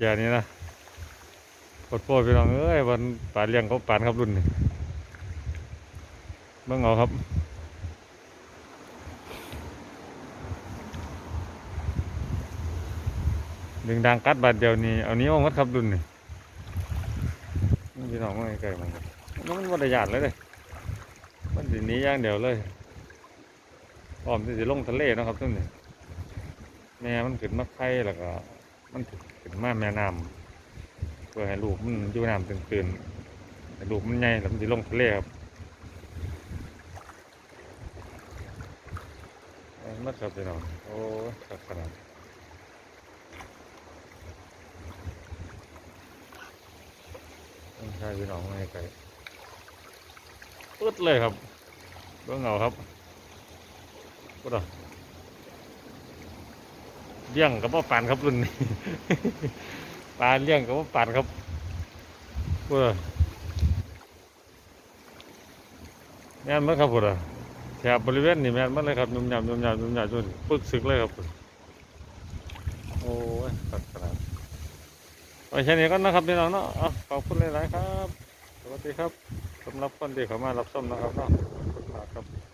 แกนี้นะปดโป้พี่น้องเอ้ยวันป่าเลี้ยงเขาปานครับรุ่นนี้เบิ่งเอาครับดึงดังกัดบาดเดียวนี่เอานี้วมัดครับรุ่นนี่พี่น้องไม่ไกลมันครับมันวัดยานเลยเลยมันสิหนี้ย่างเดียวเลยพร้อมที่จะลงทะเลนะครับรุ่นนี้แม่มันขึ้นมาไข่แล้วก็ มันขึ้นมาแม่น้ำเพื่อให้ลูกมันอยู่น้ำตื่นๆให้ลูกมันใหญ่แล้วมันจะลงทะเลครับเอามัดครับพี่น้องโอ้ยครับขนาดไม่ใช่พี่น้องไม่ไกลปึ๊ดเลยครับเบื้องเงาครับปึ๊ดอะ เลี้ยงกับว่าปานครับรุ่นนี้ปลาเลี้ยงกับว่าปานครับปึ๊ดอแม่นมั้ครับปึ๊ดอะแถบบริเวณนี่แม่นมั้เลยครับยุ่มยำยุ่มยำยุ่มยำจนปึ๊กซึกเลยครับปึ๊ดโอ้ยตัดขนาดไว้แค่นี้ก็นะครับพี่น้องเนาะอะขอบคุณหลายๆครับ สวัสดีครับสำหรับคนที่เข้ามารับชมนะครับเนาะขอบคุณมากครับ